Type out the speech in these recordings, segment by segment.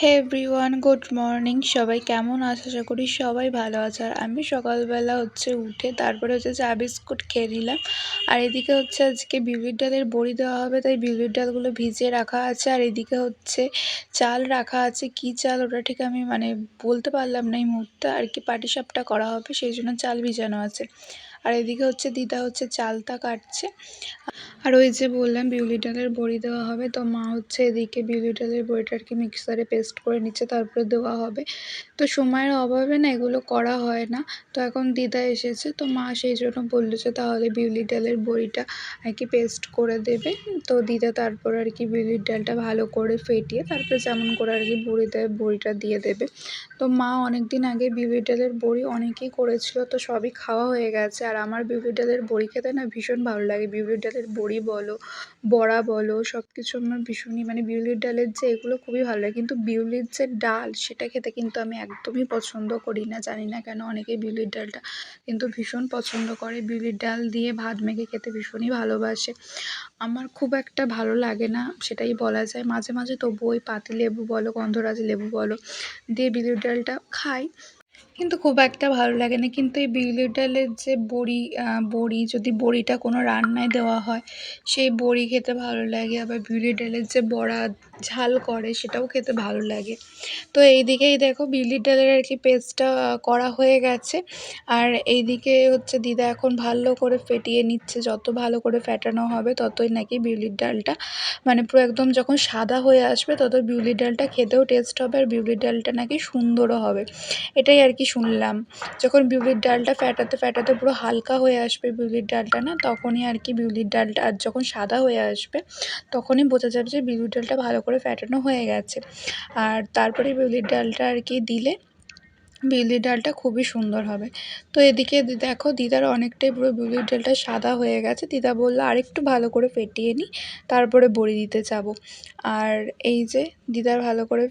হে everyone good morning সবাই কেমন আছে? আশা করি সবাই ভালো আছে। আর আমি সকালবেলা হচ্ছে উঠে তারপরে হচ্ছে চা বিস্কুট খেয়ে নিলাম। আর এদিকে হচ্ছে আজকে বিউলির ডালের বড়ি দেওয়া হবে, তাই বিউলির ডালগুলো ভিজিয়ে রাখা আছে। আর এদিকে হচ্ছে চাল রাখা আছে। কি চাল? ওটা ঠিক আমি মানে বলতে পারলাম না এই মুহূর্তে। আর কি পাটিসাপটা করা হবে, সেই জন্য চাল ভিজানো আছে। আর এদিকে হচ্ছে দিদা হচ্ছে চালটা কাটছে। আর ওই যে বললাম বিউলি ডালের বড়ি দেওয়া হবে, তো মা হচ্ছে এদিকে বিউলি ডালের বড়িটা আর কি মিক্সারে পেস্ট করে নিচ্ছে, তারপরে দেওয়া হবে। তো সময়ের অভাবে না এগুলো করা হয় না, তো এখন দিদা এসেছে, তো মা সেই জন্য বলল যে তাহলে বিউলি ডালের বড়িটা আর কি পেস্ট করে দেবে। তো দিদা তারপর আর কি বিউলির ডালটা ভালো করে ফেটিয়ে তারপরে যেমন করে আর কি বড়ি দেয়, বড়িটা দিয়ে দেবে। তো মা অনেক দিন আগে বিউলির ডালের বড়ি অনেকেই করেছিল, তো সবই খাওয়া হয়ে গেছে। আর আমার বিউলির ডালের বড়ি খেতে না ভীষণ ভালো লাগে বিউলির ডালের বড়ি বলো, বড়া বলো সব কিছু আমার ভীষণই মানে বিউলির ডালের যে এগুলো খুবই ভালো লাগে। কিন্তু বিউলির যে ডাল সেটা খেতে কিন্তু আমি একদমই পছন্দ করি না, জানি না কেন অনেকেই বিউলির ডালটা কিন্তু ভীষণ পছন্দ করে। বিউলির ডাল দিয়ে ভাত মেখে খেতে ভীষণই ভালোবাসে। আমার খুব একটা ভালো লাগে না, সেটাই বলা যায়। মাঝে মাঝে তবু ওই পাতিলেবু বলো, গন্ধরাজ লেবু বলো, দিয়ে বিউলির ডালটা খাই। কিন্তু খুব একটা ভালো লাগে না। কিন্তু এই বিউলির ডালের যে বড়ি বড়ি, যদি বড়িটা কোনো রান্নায় দেওয়া হয়, সেই বড়ি খেতে ভালো লাগে। আবার বিউলির ডালের যে বড়া ঝাল করে, সেটাও খেতে ভালো লাগে। তো এই দিকেই দেখো বিউলির ডালের আর কি পেস্টটা করা হয়ে গেছে। আর এই দিকে হচ্ছে দিদা এখন ভালো করে ফেটিয়ে নিচ্ছে। যত ভালো করে ফেটানো হবে, ততই নাকি বিউলির ডালটা মানে পুরো একদম যখন সাদা হয়ে আসবে, তত বিউলির ডালটা খেতেও টেস্ট হবে, আর বিউলির ডালটা নাকি সুন্দরও হবে। এটাই আর কি শুনলাম। যখন বিউলির ডালটা ফ্যাটাতে ফ্যাটাতে পুরো হালকা হয়ে আসবে বিউলির ডালটা না, তখনই আর কি বিউলির ডালটা, আর যখন সাদা হয়ে আসবে, তখনই বোঝা যাবে যে বিউলির ডালটা ভালো করে ফ্যাটানো হয়ে গেছে। আর তারপরে বিউলির ডালটা আর কি দিলে বিউলির ডালটা খুবই সুন্দর হবে। তো এদিকে দেখো দিদার অনেকটাই পুরো বিউলির ডালটা সাদা হয়ে গেছে। দিদা বলল, আরেকটু ভালো করে ফেটিয়ে নিই তারপরে বড়ি দিতে যাব। আর এই যে দিদার ভালো করে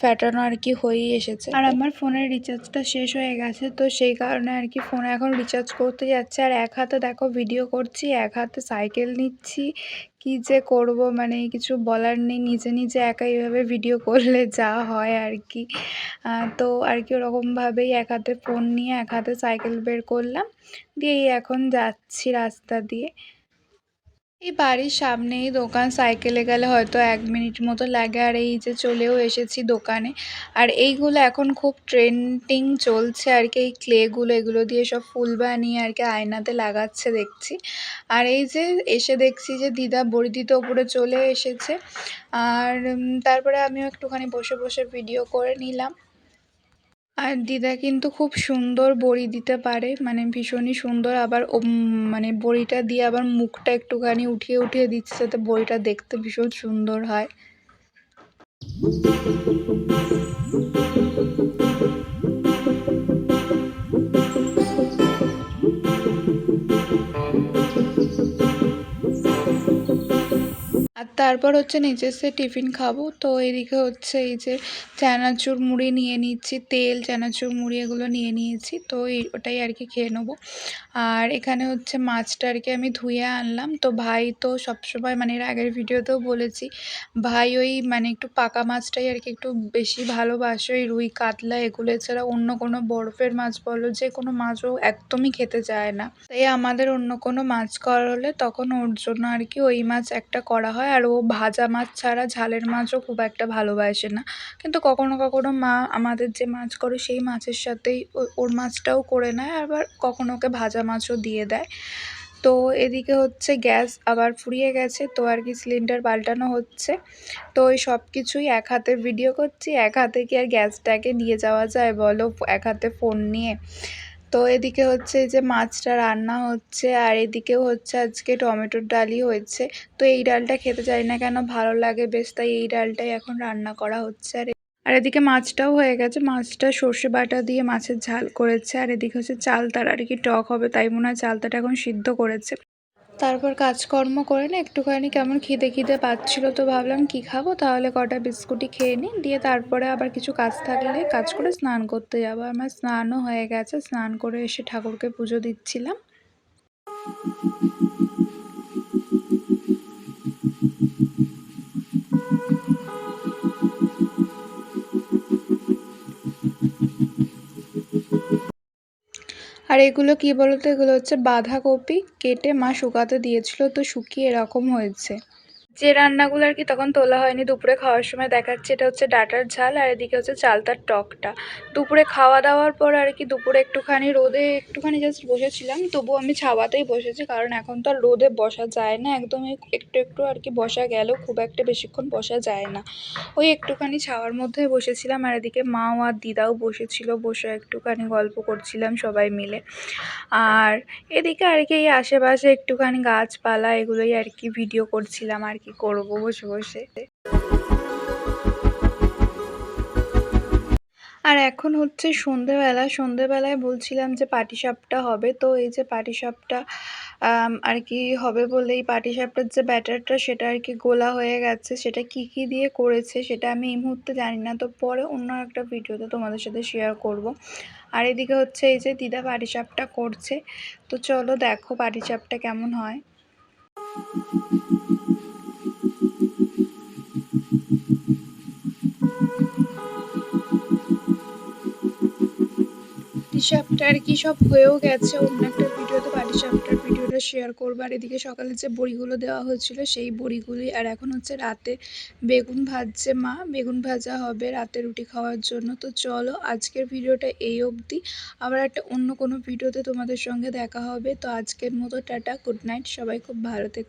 ফ্যাটানো আর কি হয়েই এসেছে। আর আমার ফোনের রিচার্জটা শেষ হয়ে গেছে, তো সেই কারণে আর কি ফোনে এখন রিচার্জ করতে যাচ্ছে। আর এক হাতে দেখো ভিডিও করছি, এক হাতে সাইকেল নিচ্ছি, কি যে করব? মানে কিছু বলার নেই, নিজে নিজে একা এইভাবে ভিডিও করলে যা হয় আর কি। তো আর কি ওরকমভাবেই এক হাতে ফোন নিয়ে, এক হাতে সাইকেল বের করলাম। দিয়েই এখন যাচ্ছি রাস্তা দিয়ে। এই বাড়ির সামনেই দোকান, সাইকেলে গেলে হয়তো এক মিনিট মতো লাগে। আর এই যে চলেও এসেছি দোকানে। আর এইগুলো এখন খুব ট্রেন্ডিং চলছে আর কি। এই ক্লেগুলো এগুলো দিয়ে সব ফুল বানিয়ে আর কি আয়নাতে লাগাচ্ছে দেখছি। আর এই যে এসে দেখছি যে দিদা বড়ি দিতে ওপরে চলে এসেছে। আর তারপরে আমিও একটুখানি বসে বসে ভিডিও করে নিলাম। আর দিদা কিন্তু খুব সুন্দর বড়ি দিতে পারে মানে ভীষণই সুন্দর। আবার মানে বড়িটা দিয়ে আবার মুখটা একটুখানি উঠিয়ে উঠিয়ে দিচ্ছে যাতে বড়িটা দেখতে ভীষণ সুন্দর হয়। তারপর হচ্ছে নিজের টিফিন খাব। তো এদিকে হচ্ছে এই যে চানাচুর মুড়ি নিয়ে নিচ্ছি, তেল, চানাচুর মুড়ি এগুলো নিয়ে নিয়েছি। তো ওটাই আর কি খেয়ে নেব। আর এখানে হচ্ছে মাছটা আর কি আমি ধুয়ে আনলাম। তো ভাই তো সবসময় মানে এর আগের ভিডিওতেও বলেছি, ভাই ওই মানে একটু পাকা মাছটাই আর কি একটু বেশি ভালোবাসে। ওই রুই, কাতলা এগুলো এছাড়া অন্য কোনো বরফের মাছ বলো, যে কোনো মাছও একদমই খেতে চায় না। তাই আমাদের অন্য কোনো মাছ করা হলে তখন ওর জন্য আর কি ওই মাছ একটা করা হয়। আর ও ভাজা মাছ ছাড়া ঝালের মাছও খুব একটা ভালোবাসে না। কিন্তু কখনো কখনো মা আমাদের যে মাছ করে সেই মাছের সাথেই ওর মাছটাও করে নেয়, আবার কখনো ওকে ভাজা মাছও দিয়ে দেয়। তো এদিকে হচ্ছে গ্যাস আবার ফুরিয়ে গেছে, তো আর কি সিলিন্ডার পাল্টানো হচ্ছে। তো ওই সব কিছুই এক হাতে ভিডিও করছি, এক হাতে কি আর গ্যাসটাকে নিয়ে যাওয়া যায় বলো? এক হাতে ফোন নিয়ে। তো এদিকে হচ্ছে এই যে মাছটা রান্না হচ্ছে, আর এদিকেও হচ্ছে আজকে টমেটোর ডালই হয়েছে। তো এই ডালটা খেতে চাই না কেন ভালো লাগে বেশ, তাই এই ডালটাই এখন রান্না করা হচ্ছে। আর আর এদিকে মাছটাও হয়ে গেছে, মাছটা সর্ষে বাটা দিয়ে মাছের ঝাল করেছে। আর এদিকে হচ্ছে চালতার আর কি টক হবে, তাই মনে হয় চালতাটা এখন সিদ্ধ করেছে। তারপর কাজকর্ম করে না একটুখানি কেমন খিদে খিদে পাচ্ছিল তো ভাবলাম কি খাব? তাহলে কটা বিস্কুটই খেয়ে নিই। দিয়ে তারপরে আবার কিছু কাজ থাকলে কাজ করে স্নান করতে যাব। আমার স্নানও হয়ে গেছে। স্নান করে এসে ঠাকুরকে পুজো দিচ্ছিলাম। আর এগুলো কি বলতো? এগুলো হচ্ছে বাঁধাকপি কেটে মা শুকাতে দিয়েছিল, তো শুকিয়ে এরকম হয়েছে। যে রান্নাগুলো আর কি তখন তোলা হয়নি, দুপুরে খাওয়ার সময় দেখাচ্ছে, এটা হচ্ছে ডাটার ঝাল আর এদিকে হচ্ছে চালতার টকটা। দুপুরে খাওয়া দাওয়ার পর আর কি দুপুরে একটুখানি রোদে একটুখানি জাস্ট বসেছিলাম তবু আমি ছাওয়াতেই বসেছি, কারণ এখন তো আর রোদে বসা যায় না, একদমই একটু একটু আর কি বসা গেল খুব একটা বেশিক্ষণ বসা যায় না। ওই একটুখানি ছাওয়ার মধ্যে বসেছিলাম আর এদিকে মাও আর দিদাও বসেছিল, বসে একটুখানি গল্প করছিলাম সবাই মিলে। আর এদিকে আর কি এই আশেপাশে একটুখানি গাছপালা, এগুলোই আর কি ভিডিও করছিলাম আর কি করব বসে বসে। আর এখন হচ্ছে সন্ধেবেলা। সন্ধেবেলায় বলছিলাম যে পাটিসাপটা হবে। তো এই যে পাটিসাপটা আর কি হবে বলে এই পাটিসাপটার যে ব্যাটারটা, সেটা আর কি গোলা হয়ে গেছে। সেটা কি কি দিয়ে করেছে, সেটা আমি এই মুহূর্তে জানি না। তো পরে অন্য একটা ভিডিওতে তোমাদের সাথে শেয়ার করব। আর এদিকে হচ্ছে এই যে দিদা পাটিসাপটা করছে। তো চলো দেখো পাটিসাপটা কেমন হয়। পাটিসাপটা আর কি সব হয়েও গেছে। অন্য একটা ভিডিওতে পাটিসাপটার ভিডিওটা শেয়ার করব। আর এদিকে সকালে যে বড়িগুলো দেওয়া হয়েছিল, সেই বড়িগুলি আর এখন হচ্ছে রাতে বেগুন ভাজছে মা। বেগুন ভাজা হবে রাতে রুটি খাওয়ার জন্য। তো চলো আজকের ভিডিওটা এই অবধি। আবার একটা অন্য কোনো ভিডিওতে তোমাদের সঙ্গে দেখা হবে। তো আজকের মতো টাটা গুড নাইট সবাই খুব ভালো থেকো।